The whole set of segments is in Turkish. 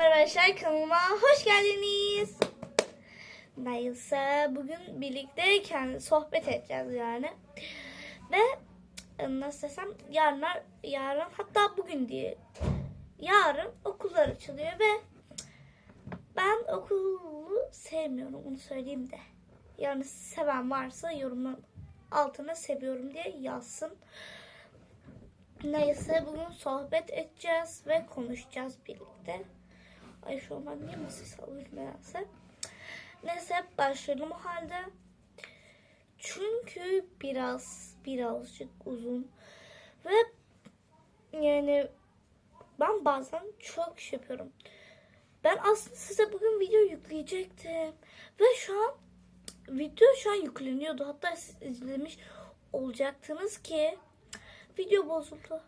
merhaba arkadaşlar kanalıma hoş geldiniz. Neyse bugün birlikte kendi sohbet edeceğiz yani. Ve e, nasıl desem yarınlar, yarın hatta bugün diye yarın okullar açılıyor ve ben okulu sevmiyorum onu söyleyeyim de. Yani seven varsa yorumun altına seviyorum diye yazsın. Neyse bugün sohbet edeceğiz ve konuşacağız birlikte. Ay şu an ben niye masayı sallıyorum nedense. Neyse başlayalım o halde. Çünkü biraz birazcık uzun ve yani ben bazen çok iş yapıyorum. Ben aslında size bugün video yükleyecektim. Ve şu an video şu an yükleniyordu. Hatta siz izlemiş olacaktınız ki video bozuldu.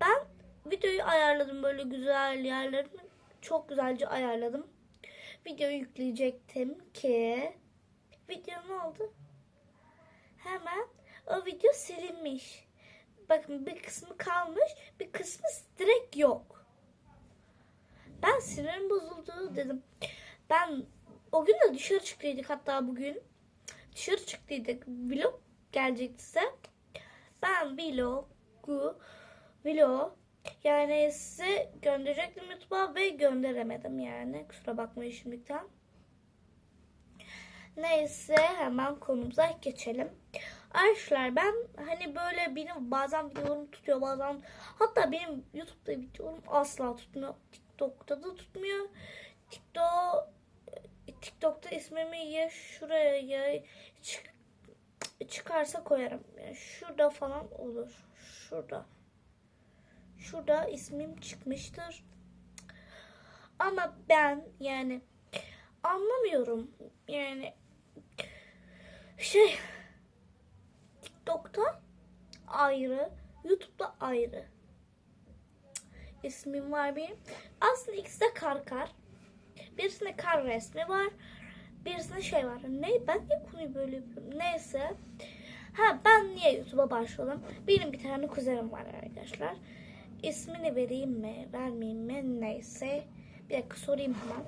Ben videoyu ayarladım böyle güzel yerlerini çok güzelce ayarladım. Videoyu yükleyecektim ki video ne oldu? Hemen o video silinmiş. Bakın bir kısmı kalmış, bir kısmı direkt yok. Ben sinirim bozuldu dedim. Ben o gün de dışarı çıktıydık hatta bugün. Dışarı çıktıydık. Vlog gelecekti size. Ben vlogu vlog yani size gönderecektim YouTube'a ve gönderemedim yani. Kusura bakmayın şimdiden. Neyse hemen konumuza geçelim. Arkadaşlar ben hani böyle benim bazen videolarım tutuyor bazen hatta benim YouTube'da videolarım asla tutmuyor. TikTok'ta da tutmuyor. TikTok TikTok'ta ismimi ya şuraya ya çık, çıkarsa koyarım. Yani şurada falan olur. Şurada. Şurada ismim çıkmıştır. Ama ben yani anlamıyorum. Yani şey TikTok'ta ayrı, YouTube'da ayrı. İsmim var benim. Aslında ikisi de kar kar. Birisinde kar resmi var. Birisinde şey var. Ne? Ben niye konuyu böyle yapıyorum? Neyse. Ha ben niye YouTube'a başladım? Benim bir tane kuzenim var arkadaşlar. İsmini vereyim mi? Vermeyeyim mi? Neyse. Bir dakika sorayım hemen.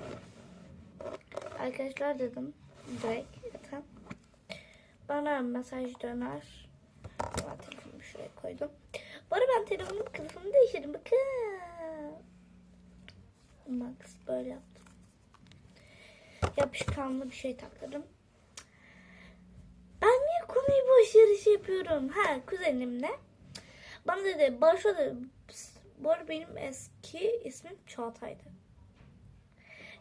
Arkadaşlar dedim. Direkt. Zaten. Bana mesaj döner. Ben telefonumu şuraya koydum. Bu ben telefonum kılıfını değiştirdim. Bakın. Max böyle yaptım. Yapışkanlı bir şey takladım. Ben niye konuyu boş yere şey yapıyorum? Ha kuzenimle. Bana dedi Barış'a dedi. Bu arada benim eski ismim Çağatay'dı.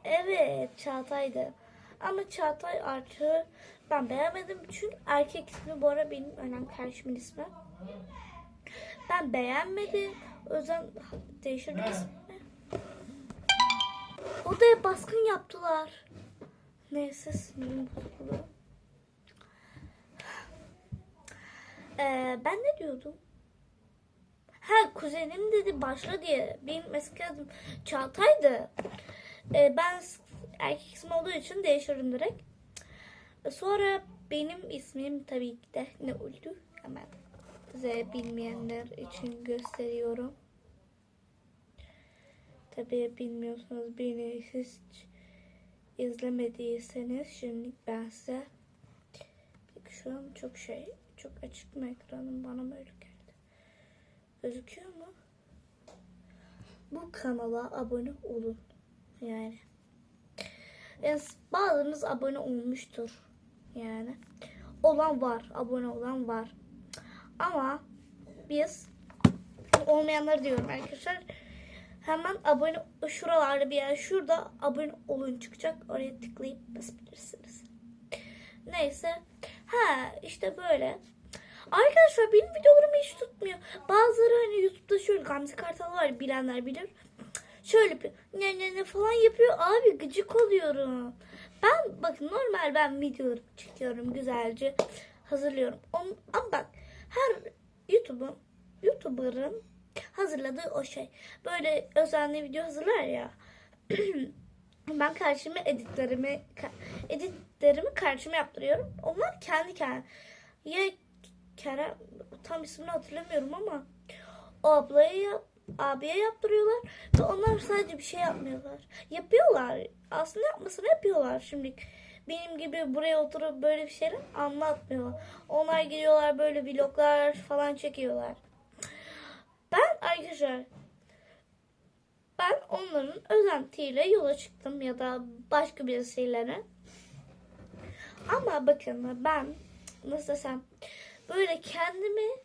Evet Çağatay'dı. Ama Çağatay artı ben beğenmedim. Çünkü erkek ismi bu arada benim önem kardeşimin ismi. Ben beğenmedim. O yüzden değiştirdim ismini. Odaya baskın yaptılar. Neyse sinirim bozuldu. Ee, ben ne diyordum? Ha kuzenim dedi başla diye. Benim eski adım Çağatay'dı. Ee, ben erkek ismi olduğu için değiştirdim direkt. Sonra benim ismim tabii ki de ne oldu? Hemen size bilmeyenler için gösteriyorum. Tabii bilmiyorsanız beni hiç izlemediyseniz şimdi ben size şu an çok şey çok açık mı ekranım bana böyle geldi. Gözüküyor mu? Bu kanala abone olun. Yani. yani bazınız abone olmuştur. Yani. Olan var. Abone olan var. Ama biz olmayanları diyorum arkadaşlar. Hemen abone şuralarda bir yer şurada abone olun çıkacak. Oraya tıklayıp basabilirsiniz. Neyse. Ha işte böyle. Arkadaşlar benim videolarım hiç tutmuyor. Bazıları hani YouTube'da şöyle Gamze Kartal var bilenler bilir. Şöyle bir ne ne ne falan yapıyor. Abi gıcık oluyorum. Ben bakın normal ben videoları çekiyorum güzelce hazırlıyorum. Onun, ama bak her YouTube'un YouTuber'ın hazırladığı o şey. Böyle özenli video hazırlar ya. ben karşıma editlerimi editlerimi karşıma yaptırıyorum. Onlar kendi kendine Kerem tam ismini hatırlamıyorum ama o ablayı abiye yaptırıyorlar ve onlar sadece bir şey yapmıyorlar. Yapıyorlar. Aslında yapmasını yapıyorlar şimdi. Benim gibi buraya oturup böyle bir şeyler anlatmıyorlar. Onlar gidiyorlar böyle vloglar falan çekiyorlar. Ben arkadaşlar ben onların özentiyle yola çıktım ya da başka birisiyle. Ama bakın ben nasıl desem böyle kendimi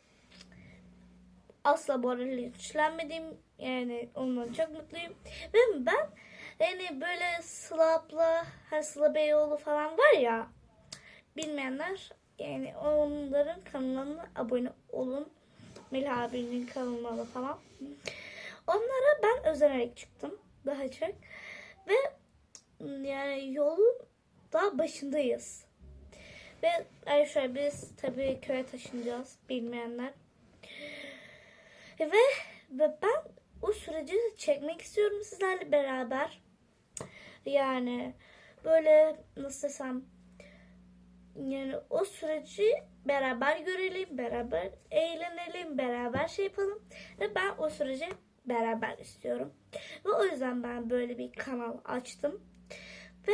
asla bu arada linçlenmedim. Yani ondan çok mutluyum. Ve ben yani böyle Sıla'pla hani Sıla Beyoğlu falan var ya bilmeyenler yani onların kanalına abone olun. Melih abinin kanalına falan. Onlara ben özenerek çıktım daha çok. Ve yani yolun daha başındayız. Ve arkadaşlar biz tabii köye taşınacağız bilmeyenler. Ve, ve ben o süreci çekmek istiyorum sizlerle beraber. Yani böyle nasıl desem yani o süreci beraber görelim, beraber eğlenelim, beraber şey yapalım. Ve ben o süreci beraber istiyorum. Ve o yüzden ben böyle bir kanal açtım. Ve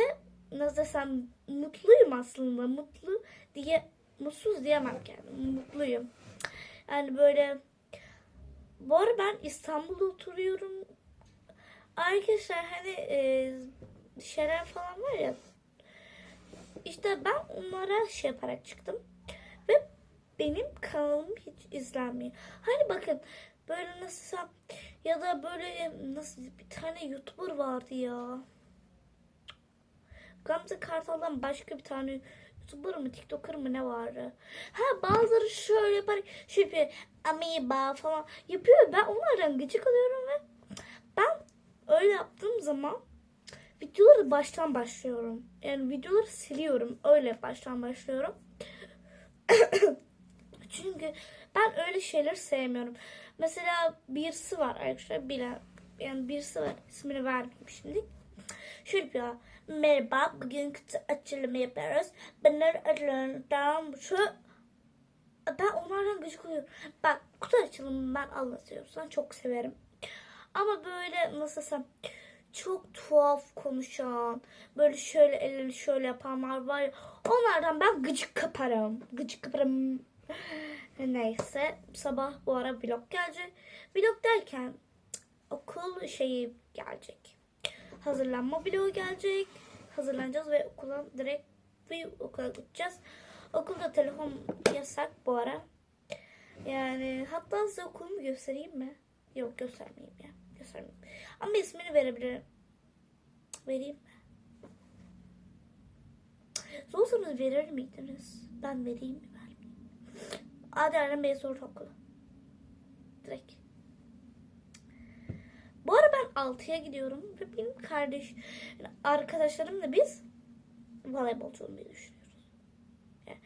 nasıl desem mutluyum aslında. Mutlu diye mutsuz diyemem kendim. Mutluyum. Yani böyle bu arada ben İstanbul'da oturuyorum. Arkadaşlar hani e, şeyler falan var ya. İşte ben onlara şey yaparak çıktım. Ve benim kanalım hiç izlenmiyor. Hani bakın böyle nasıl ya da böyle nasıl bir tane YouTuber vardı ya. Gamze Kartal'dan başka bir tane YouTuber mı TikToker mı ne vardı? Ha bazıları şöyle yapar, şey yapıyor, amoeba falan yapıyor. Ben onlardan gıcık alıyorum ve ben öyle yaptığım zaman videoları baştan başlıyorum. Yani videoları siliyorum. Öyle baştan başlıyorum. Çünkü ben öyle şeyler sevmiyorum. Mesela birisi var arkadaşlar bilen yani birisi var ismini vermeyeyim şimdi. Yapıyor. Merhaba bugün kutu açılımı yapıyoruz. Açıyorum tamam şu ben onlardan gıcık oluyorum. Bak kutu açılımı ben anlatıyorsam çok severim. Ama böyle nasıl desem çok tuhaf konuşan, böyle şöyle elleri şöyle yapanlar var ya, onlardan ben gıcık kaparım. Gıcık kaparım. Neyse sabah bu ara vlog gelecek. Vlog derken okul şeyi gelecek. Hazırlanma vlogu gelecek. Hazırlanacağız ve okula direkt bir okula gideceğiz. Okulda telefon yasak bu ara. Yani hatta size okulumu göstereyim mi? Yok göstermeyeyim ya. Göstermeyeyim. Ama ismini verebilirim. Vereyim mi? Sorsanız verir miydiniz? Ben vereyim mi vermeyeyim? Erdem Bey'e sor okulu. Direkt. Bu ara ben 6'ya gidiyorum ve benim kardeş yani arkadaşlarımla biz voleybolcu olmayı düşünüyoruz. Yani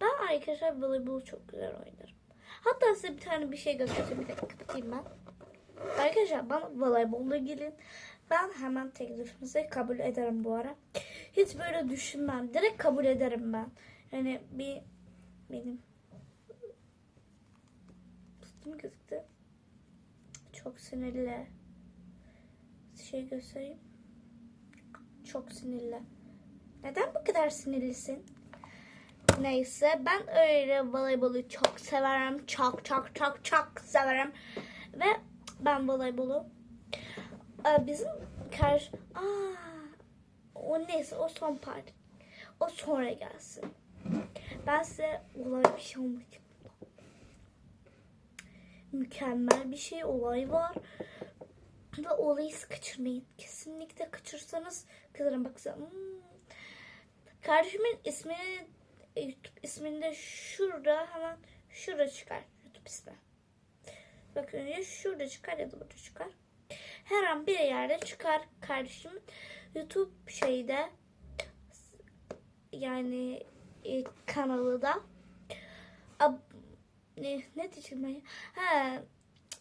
ben arkadaşlar voleybol çok güzel oynarım. Hatta size bir tane bir şey göstereceğim. Bir dakika kapatayım ben. Arkadaşlar bana voleybolla gelin. Ben hemen teklifinizi kabul ederim bu ara. Hiç böyle düşünmem. Direkt kabul ederim ben. Yani bir benim Fıstığım gözüktü. Çok sinirli. Şey göstereyim. Çok sinirli. Neden bu kadar sinirlisin? Neyse ben öyle voleybolu çok severim. Çok çok çok çok severim. Ve ben voleybolu Aa, bizim karşı Aa, o neyse o son part. O sonra gelsin. Ben size olay bir şey anlatayım. Mükemmel bir şey olay var. Ve olayı kaçırmayın. Kesinlikle kaçırsanız kızarım. Bak. Hmm. Kardeşimin ismini YouTube isminde şurada hemen şurada çıkar YouTube ismi. Bakın ya şurada çıkar ya da burada çıkar. Her an bir yerde çıkar kardeşim. YouTube şeyde yani e, kanalı ab, ne, ne diyeceğim ben? Ha,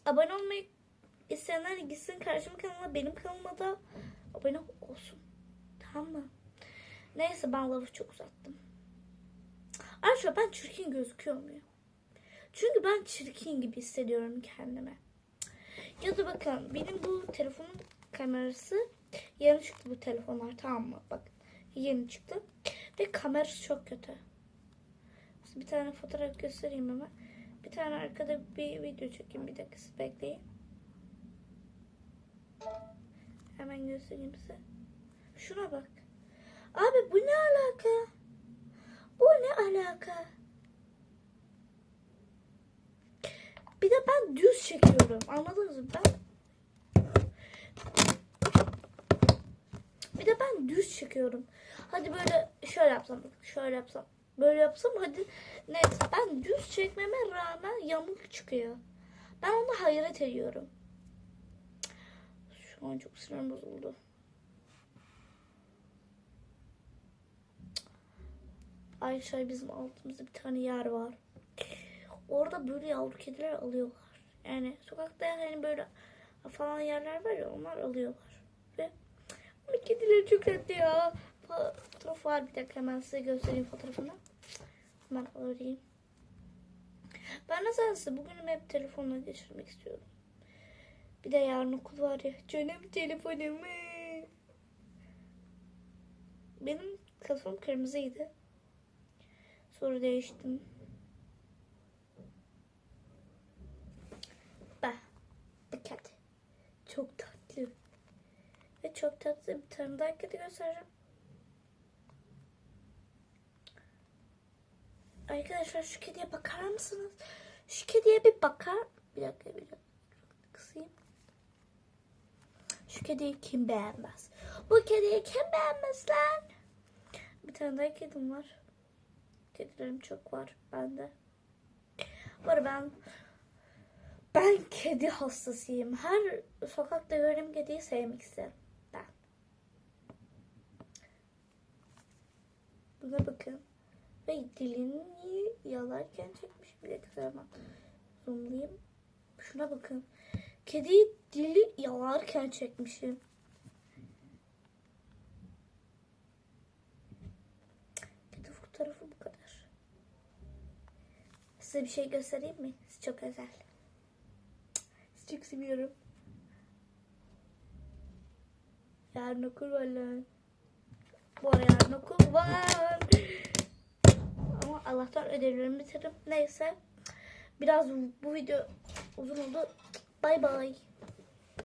abone olmayı isteyenler gitsin kardeşimin kanalına benim kanalıma da abone olsun. Tamam mı? Neyse ben lafı çok uzattım. Ayrıca ben çirkin gözüküyor muyum? Çünkü ben çirkin gibi hissediyorum kendime. Ya da bakın benim bu telefonun kamerası yeni çıktı bu telefonlar tamam mı? Bakın yeni çıktı. Ve kamerası çok kötü. Bir tane fotoğraf göstereyim hemen. Bir tane arkada bir video çekeyim. Bir dakika bekleyin. Hemen göstereyim size. Şuna bak. Abi bu ne alaka? Bu ne alaka? Bir de ben düz çekiyorum. Anladınız mı? Ben Bir de ben düz çekiyorum. Hadi böyle şöyle yapsam, şöyle yapsam, böyle yapsam hadi neyse ben düz çekmeme rağmen yamuk çıkıyor. Ben ona hayret ediyorum. Şu an çok sinirim bozuldu. Ayşe bizim altımızda bir tane yer var. Orada böyle yavru kediler alıyorlar. Yani sokakta hani böyle falan yerler var ya onlar alıyorlar. Ve bu kediler çok tatlı ya. Fotoğraf var bir dakika hemen size göstereyim fotoğrafını. Hemen arayayım. Ben nedense bugün hep telefonla geçirmek istiyorum. Bir de yarın okul var ya. Canım telefonum. Benim telefonum kırmızıydı. Sonra değiştim. Bak. Dikkat. Çok tatlı. Ve çok tatlı bir tane daha kedi göstereceğim. Arkadaşlar şu kediye bakar mısınız? Şu kediye bir bakar. Bir dakika bir dakika. Kısayım. Şu kediyi kim beğenmez? Bu kediyi kim beğenmez lan? Bir tane daha kedim var. Kedilerim çok var bende. Var ben ben kedi hastasıyım. Her sokakta gördüğüm kediyi sevmek isterim. Ben. Buna bakın. Ve dilini yalarken çekmiş. Dakika hemen zoomlayayım. Şuna bakın. Kediyi dili yalarken çekmişim. Kedi fotoğrafı bu kadar. Size bir şey göstereyim mi? Siz çok özel. Sizi çok seviyorum. Yarın okul var lan. Bu ara yarın okul var. Ama Allah'tan ödevlerimi bitirdim. Neyse. Biraz bu video uzun oldu. Bay bay.